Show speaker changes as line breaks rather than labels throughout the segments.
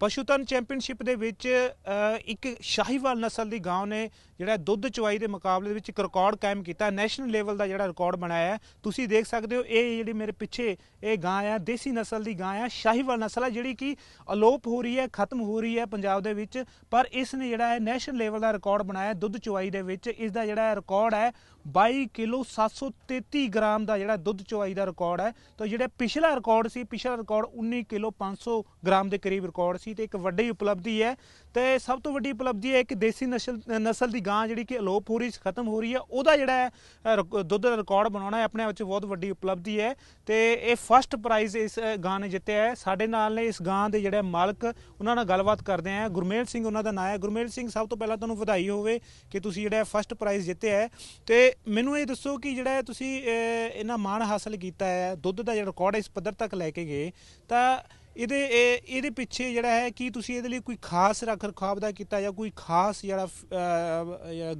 ਪਸ਼ੂਧਨ championship ਦੇ ਵਿੱਚ ਇੱਕ ਸ਼ਾਹੀਵਾਲ ਨਸਲ ਦੀ ਗਾਂ ਨੇ ਜਿਹੜਾ ਦੁੱਧ ਚੁਆਈ ਦੇ ਮੁਕਾਬਲੇ ਦੇ ਵਿੱਚ ਇੱਕ ਰਿਕਾਰਡ ਕਾਇਮ ਕੀਤਾ। ਨੈਸ਼ਨਲ ਲੈਵਲ ਦਾ ਜਿਹੜਾ ਰਿਕਾਰਡ ਬਣਾਇਆ ਤੁਸੀਂ ਦੇਖ ਸਕਦੇ ਹੋ, ਇਹ ਜਿਹੜੀ ਮੇਰੇ ਪਿੱਛੇ ਇਹ ਗਾਂ ਆ, ਦੇਸੀ ਨਸਲ ਦੀ ਗਾਂ ਆ, ਸ਼ਾਹੀਵਾਲ ਨਸਲ ਆ, ਜਿਹੜੀ ਕਿ ਅਲੋਪ ਹੋ ਰਹੀ ਹੈ, ਖਤਮ ਹੋ ਰਹੀ ਹੈ ਪੰਜਾਬ ਦੇ ਵਿੱਚ, ਪਰ ਇਸ ਨੇ ਜਿਹੜਾ ਹੈ ਨੈਸ਼ਨਲ ਲੈਵਲ ਦਾ ਰਿਕਾਰਡ ਬਣਾਇਆ ਦੁੱਧ ਚੁਆਈ ਦੇ ਵਿੱਚ। ਇਸ ਦਾ ਜਿਹੜਾ ਰਿਕਾਰਡ ਹੈ 22 ਕਿਲੋ 733 ਗ੍ਰਾਮ ਦਾ ਜਿਹੜਾ ਦੁੱਧ ਚੁਆਈ ਦਾ ਰਿਕਾਰਡ ਹੈ। ਤਾਂ ਜਿਹੜਾ ਪਿਛਲਾ ਰਿਕਾਰਡ ਸੀ, ਪਿਛਲਾ ਰਿਕਾਰਡ 19 ਕਿਲੋ 500 ਗ੍ਰਾਮ ਦੇ ਕਰੀਬ ਰਿਕਾਰਡ ਸੀ। ਤੇ ਇੱਕ ਵੱਡੀ ਉਪਲਬਧੀ ਹੈ ਤੇ ਸਭ ਤੋਂ ਵੱਡੀ ਉਪਲਬਧੀ ਹੈ ਕਿ ਦੇਸੀ ਨਸਲ ਨਸਲ ਦੀ ਗਾਂ ਜਿਹੜੀ ਕਿ ਅਲੋਪ ਹੋ ਰਹੀ ਖਤਮ ਹੋ ਰਹੀ ਹੈ ਉਹਦਾ ਜਿਹੜਾ ਹੈ ਦੁੱਧ ਦਾ ਰਿਕਾਰਡ ਬਣਾਉਣਾ ਹੈ ਆਪਣੇ ਆਪ ਵਿੱਚ ਬਹੁਤ ਵੱਡੀ ਉਪਲਬਧੀ ਹੈ ਤੇ ਇਹ ਫਸਟ ਪ੍ਰਾਈਜ਼ ਇਸ ਗਾਂ ਨੇ ਜਿੱਤਿਆ ਹੈ। ਸਾਡੇ ਨਾਲ ਨੇ ਇਸ ਗਾਂ ਦੇ ਜਿਹੜੇ ਮਾਲਕ ਉਹਨਾਂ ਨਾਲ ਗੱਲਬਾਤ ਕਰਦੇ ਆ ਗੁਰਮੇਲ ਸਿੰਘ ਉਹਨਾਂ ਦਾ ਨਾਮ ਹੈ। ਗੁਰਮੇਲ ਸਿੰਘ ਸਭ ਤੋਂ ਪਹਿਲਾਂ ਤੁਹਾਨੂੰ ਵਧਾਈ ਹੋਵੇ ਕਿ ਤੁਸੀਂ ਜਿਹੜਾ ਫਸਟ ਪ੍ਰਾਈਜ਼ ਜਿੱਤਿਆ ਹੈ ਤੇ ਮੈਨੂੰ ਇਹ ਦੱਸੋ ਕਿ ਜਿਹੜਾ ਤੁਸੀਂ ਅ, ਇਹਨਾਂ ਮਾਣ ਹਾਸਲ ਕੀਤਾ ਹੈ ਦੁੱਧ ਦਾ ਜਿਹੜਾ ਰਿਕਾਰਡ ਇਸ ਪੱਧਰ ਤੱਕ ਲੈ ਕੇ ਗਏ ਤਾਂ ਇਹਦੇ, ਇਹ- ਇਹਦੇ ਪਿੱਛੇ ਜਿਹੜਾ ਹੈ ਕੀ ਤੁਸੀਂ ਇਹਦੇ ਲਈ ਕੋਈ ਖਾਸ ਰੱਖ ਰਖਾਵ ਦਾ ਕੀਤਾ ਜਾਂ ਕੋਈ ਖਾਸ ਜਿਹੜਾ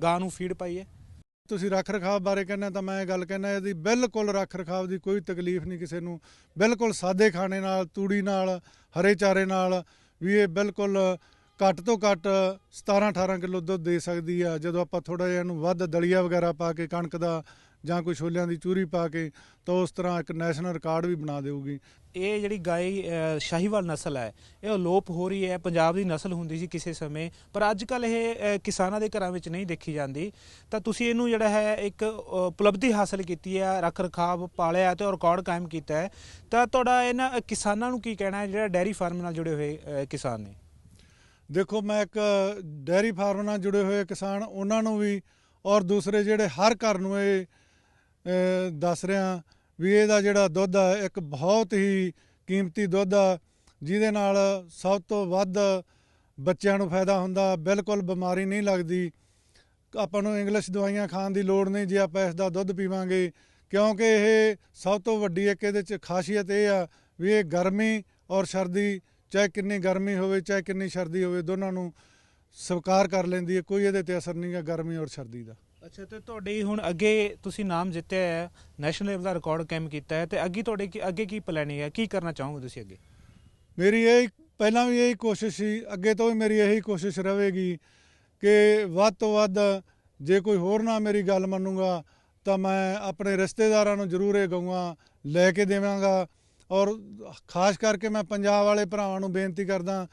ਗਾਂ ਨੂੰ ਫੀਡ ਪਾਈ ਹੈ?
ਤੁਸੀਂ ਰੱਖ ਰਖਾਵ ਬਾਰੇ ਕਹਿੰਦਾ ਤਾਂ ਮੈਂ ਇਹ ਗੱਲ ਕਹਿੰਦਾ ਇਹਦੀ ਬਿਲਕੁਲ ਰੱਖ ਰਖਾਵ ਦੀ ਕੋਈ ਤਕਲੀਫ ਨਹੀਂ ਕਿਸੇ ਨੂੰ। ਬਿਲਕੁਲ ਸਾਦੇ ਖਾਣੇ ਨਾਲ, ਤੂੜੀ ਨਾਲ, ਹਰੇ ਚਾਰੇ ਨਾਲ ਵੀ ਇਹ ਬਿਲਕੁਲ ਘੱਟ ਤੋਂ ਘੱਟ 17 18 ਕਿਲੋ ਦੁੱਧ ਦੇ ਸਕਦੀ ਆ। ਜਦੋਂ ਆਪਾਂ ਥੋੜਾ ਜਿਹਾ ਇਹਨੂੰ ਵੱਧ ਦਲੀਆ ਵਗੈਰਾ ਪਾ ਕੇ, ਕਣਕ ਦਾ ਜਾਂ ਕੋਈ ਛੋਲਿਆਂ ਦੀ ਚੂਰੀ ਪਾ ਕੇ, ਤਾਂ ਉਸ ਤਰ੍ਹਾਂ ਇੱਕ ਨੈਸ਼ਨਲ ਰਿਕਾਰਡ ਵੀ ਬਣਾ ਦੇਊਗੀ।
ਇਹ ਜਿਹੜੀ ਗਾਈ ਸ਼ਾਹੀਵਾਲ ਨਸਲ ਹੈ, ਇਹ ਅਲੋਪ ਹੋ ਰਹੀ ਹੈ। ਪੰਜਾਬ ਦੀ ਨਸਲ ਹੁੰਦੀ ਸੀ ਕਿਸੇ ਸਮੇਂ, ਪਰ ਅੱਜ ਕੱਲ ਇਹ ਕਿਸਾਨਾਂ ਦੇ ਘਰਾਂ ਵਿੱਚ ਨਹੀਂ ਦੇਖੀ ਜਾਂਦੀ। ਤਾਂ ਤੁਸੀਂ ਇਹਨੂੰ ਜਿਹੜਾ ਹੈ, ਇੱਕ ਉਪਲਬਧੀ ਹਾਸਲ ਕੀਤੀ ਹੈ ਰੱਖ ਰਖਾਵ ਪਾਲਿਆ ਤੇ ਰਿਕਾਰਡ ਕਾਇਮ ਕੀਤਾ ਹੈ। ਤਾਂ ਤੁਹਾਡਾ ਇਹਨਾਂ ਕਿਸਾਨਾਂ ਨੂੰ ਕੀ ਕਹਿਣਾ ਹੈ, ਜਿਹੜਾ ਡੈਰੀ ਫਾਰਮ ਨਾਲ ਜੁੜੇ ਹੋਏ ਕਿਸਾਨ ਨੇ?
ਦੇਖੋ, ਮੈਂ ਇੱਕ ਡੈਰੀ ਫਾਰਮ ਨਾਲ ਜੁੜੇ ਹੋਏ ਕਿਸਾਨ, ਉਹਨਾਂ ਨੂੰ ਵੀ ਔਰ ਦੂਸਰੇ ਜਿਹੜੇ ਹਰ ਘਰ ਨੂੰ ਇਹ ਦੱਸ ਰਿਹਾ ਵੀ ਇਹਦਾ ਜਿਹੜਾ ਦੁੱਧ ਆ, ਇੱਕ ਬਹੁਤ ਹੀ ਕੀਮਤੀ ਦੁੱਧ ਆ, ਜਿਹਦੇ ਨਾਲ ਸਭ ਤੋਂ ਵੱਧ ਬੱਚਿਆਂ ਨੂੰ ਫਾਇਦਾ ਹੁੰਦਾ, ਬਿਲਕੁਲ ਬਿਮਾਰੀ ਨਹੀਂ ਲੱਗਦੀ। ਆਪਾਂ ਨੂੰ ਇੰਗਲਿਸ਼ ਦਵਾਈਆਂ ਖਾਣ ਦੀ ਲੋੜ ਨਹੀਂ, ਜੇ ਆਪਾਂ ਇਸ ਦਾ ਦੁੱਧ ਪੀਵਾਂਗੇ, ਕਿਉਂਕਿ ਇਹ ਸਭ ਤੋਂ ਵੱਡੀ ਇੱਕ ਇਹਦੇ ਚ ਖਾਸੀਅਤ ਇਹ ਆ ਵੀ ਇਹ ਗਰਮੀ ਔਰ ਸਰਦੀ ਚਾਹੇ ਕਿੰਨੀ ਗਰਮੀ ਹੋਵੇ ਚਾਹੇ ਕਿੰਨੀ ਸਰਦੀ ਹੋਵੇ ਦੋਨਾਂ ਨੂੰ ਸਵੀਕਾਰ ਕਰ ਲੈਂਦੀ ਹੈ। ਕੋਈ ਇਹਦੇ ਤੇ ਅਸਰ ਨਹੀਂ ਹੈ ਗਰਮੀ ਔਰ ਸਰਦੀ ਦਾ।
ਅੱਛਾ ਤੇ ਤੁਹਾਡੀ ਹੁਣ ਅੱਗੇ ਤੁਸੀਂ ਨਾਮ ਜਿੱਤਿਆ ਹੈ ਨੈਸ਼ਨਲ ਲੈਵਲ ਦਾ ਰਿਕਾਰਡ ਕਾਇਮ ਕੀਤਾ ਹੈ ਤੇ ਅੱਗੇ ਤੁਹਾਡੇ ਕੀ- ਅੱਗੇ ਕੀ ਪਲਾਨਿੰਗ ਹੈ? ਕੀ ਕਰਨਾ ਚਾਹੋਗੇ ਤੁਸੀਂ ਅੱਗੇ?
ਮੇਰੀ ਇਹ ਪਹਿਲਾਂ ਵੀ ਇਹੀ ਕੋਸ਼ਿਸ਼ ਸੀ ਅੱਗੇ ਤੋਂ ਵੀ ਮੇਰੀ ਇਹੀ ਕੋਸ਼ਿਸ਼ ਰਹੇਗੀ ਕਿ ਵੱਧ ਤੋਂ ਵੱਧ ਜੇ ਕੋਈ ਹੋਰ ਨਾ ਮੇਰੀ ਗੱਲ ਮੰਨੂਗਾ ਤਾਂ ਮੈਂ ਆਪਣੇ ਰਿਸ਼ਤੇਦਾਰਾਂ ਨੂੰ ਜ਼ਰੂਰ ਇਹ ਗਊਆਂ ਲੈ ਕੇ ਦੇਵਾਂਗਾ। ਔਰ ਖਾਸ ਕਰਕੇ ਮੈਂ ਪੰਜਾਬ ਵਾਲੇ ਭਰਾਵਾਂ ਨੂੰ ਬੇਨਤੀ ਕਰਦਾ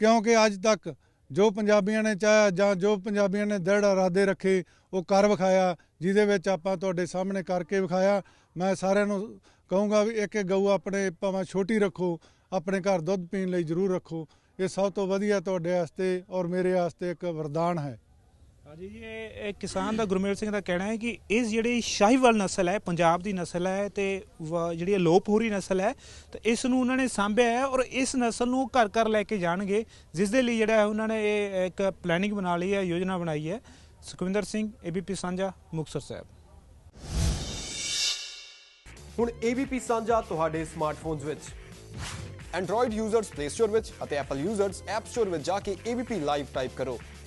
ਕਿਉਂਕਿ ਅੱਜ ਤੱਕ ਜੋ ਪੰਜਾਬੀਆਂ ਨੇ ਚਾਹਿਆ ਜਾਂ ਜੋ ਪੰਜਾਬੀਆਂ ਨੇ ਦ੍ਰਿੜ ਇਰਾਦੇ ਰੱਖੇ, ਉਹ ਕਰ ਵਿਖਾਇਆ, ਜਿਹਦੇ ਵਿੱਚ ਆਪਾਂ ਤੁਹਾਡੇ ਸਾਹਮਣੇ ਕਰਕੇ ਵਿਖਾਇਆ। ਮੈਂ ਸਾਰਿਆਂ ਨੂੰ ਕਹੂੰਗਾ ਵੀ ਇੱਕ ਇੱਕ ਗਊ ਆਪਣੇ ਭਾਵੇਂ ਛੋਟੀ ਰੱਖੋ, ਆਪਣੇ ਘਰ ਦੁੱਧ ਪੀਣ ਲਈ ਜ਼ਰੂਰ ਰੱਖੋ। ਇਹ ਸਭ ਤੋਂ ਵਧੀਆ ਤੁਹਾਡੇ ਵਾਸਤੇ ਔਰ ਮੇਰੇ ਵਾਸਤੇ ਇੱਕ ਵਰਦਾਨ ਹੈ।
ਹਾਂਜੀ ਜੀ, ਇਹ ਕਿਸਾਨ ਦਾ ਗੁਰਮੇਲ ਸਿੰਘ ਦਾ ਕਹਿਣਾ ਹੈ ਕਿ ਇਸ ਜਿਹੜੀ ਸ਼ਾਹੀਵਾਲ ਨਸਲ ਹੈ, ਪੰਜਾਬ ਦੀ ਨਸਲ ਹੈ ਤੇ ਵ- ਜਿਹੜੀ ਲੋਪ ਹੋ ਰਹੀ ਨਸਲ ਹੈ, ਤੇ ਇਸ ਨੂੰ ਉਹਨਾਂ ਨੇ ਸਾਂਭਿਆ ਹੈ ਔਰ ਇਸ ਨਸਲ ਨੂੰ ਘਰ ਘਰ ਲੈ ਕੇ ਜਾਣਗੇ, ਜਿਸ ਦੇ ਲਈ ਜਿਹੜਾ ਹੈ ਉਹਨਾਂ ਨੇ ਇਹ ਇੱਕ ਪਲੈਨਿੰਗ ਬਣਾ ਲਈ ਹੈ, ਯੋਜਨਾ ਬਣਾਈ ਹੈ। ਸੁਖਵਿੰਦਰ ਸਿੰਘ ਏਬੀਪੀ ਸਾਂਝਾ, ਮੁਕਤਸਰ ਸਾਹਿਬ।
ਹੁਣ ABP ਸਾਂਝਾ ਤੁਹਾਡੇ ਸਮਾਰਟਫੋਨਸ ਵਿੱਚ।
Android ਯੂਜ਼ਰਸ Play Store ਵਿੱਚ ਅਤੇ Apple ਯੂਜ਼ਰਸ App Store ਵਿੱਚ ਜਾ ਕੇ ABP ਲਾਈਵ ਟਾਈਪ ਕਰੋ।